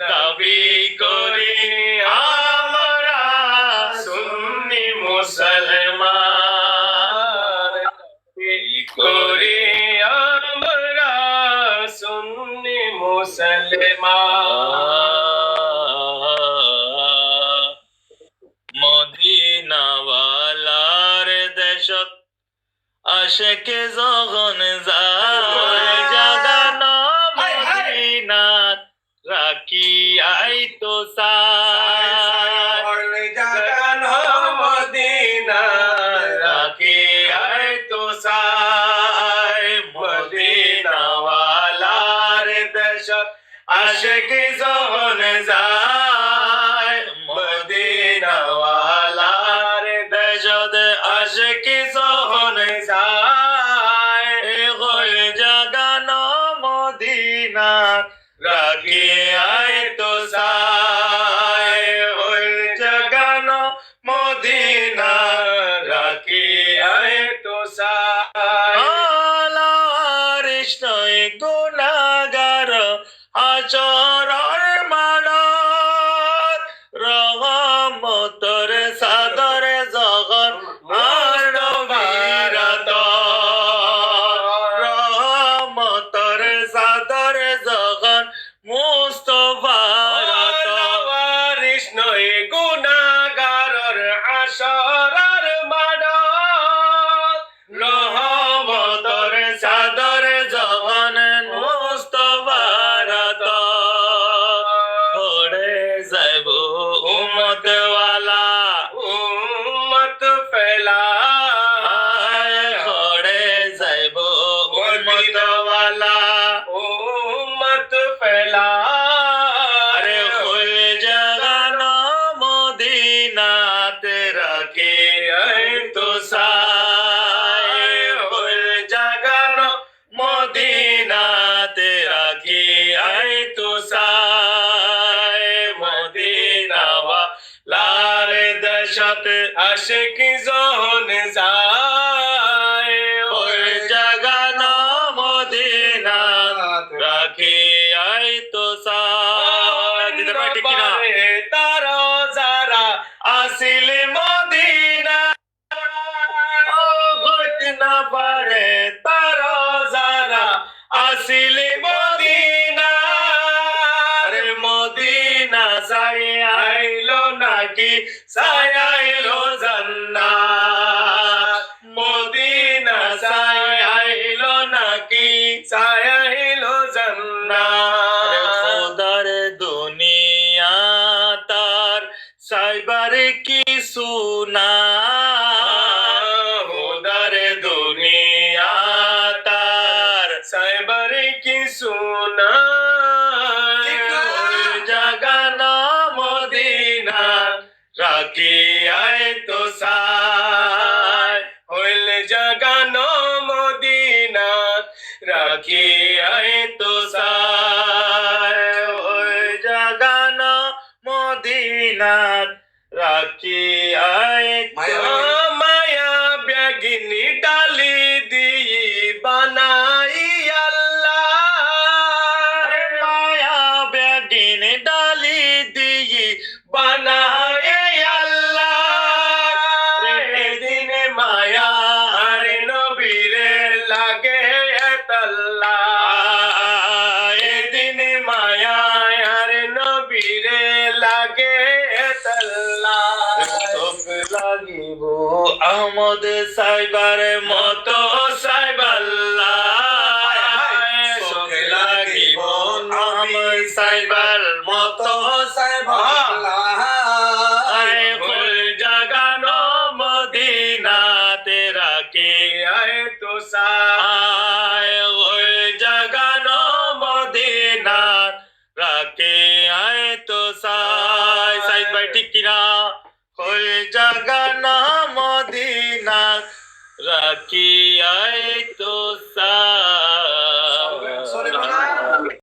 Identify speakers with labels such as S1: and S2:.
S1: দাবি করি আমরা সুন্নি মুসলমান। করি আমরা সুন্নি মুসলমান। মদিনাওয়ালার দেশত আশেকে যখন যায়। আই তো সাই জাগানো মদিনা রাখি আই তো সাই মদিনাওয়ালার দেশত আশেকে যখন যায় মদিনাওয়ালার দেশত আশেকে যখন যায় হল জাগানো মদিনা রাখি আয় তো কৃষ্ণ গুণাগার আচরণ মানত রহমতর সাদর জগন মানবীরত রহমতর সাদর জগন মুস্তফারত যাইব উম্মত ওয়ালা উম্মত ফেলা পড়ে যাইব উম্মত ওয়ালা উম্মত ফেলা আরে ফুল জাগানো মদিনাতে রাখে তো ফুল জাগানো মদিনাতে রাখি আই তো সাই আশিক জোন যায়। ফুল জাগানো মদিনা রাখি আই তো তারো যারা আসিল মদিনা। ঘটনা পারে তার যারা আসিল নাকি সাই জান্নাত? মদিনা নাকি? আইলো জান্নাত? খোদার দুনিয়া তার সাইবার কি সুনা রাখি আয় তো ওই জাগানো মদিনা রাখি আয়
S2: মায়া
S1: ব্যাগিনী ডালি দিই বানাই আল্লাহ মায়া ব্যাগিন ডালি দিই বানাই আল্লাহ দিন মায়া আহমদ সাইবার মতো সাইবাল্লা চোখ লাগিব আহমদ সাইবার মতো ফুল জাগানো মদিনাতে রাখে আয় তো সায় জাগানো মদিনাত রাখে আয় তো সাই সাইদ ভাই ঠিক কিনা? ফুল জাগানো মদিনাত রাখি আয় তো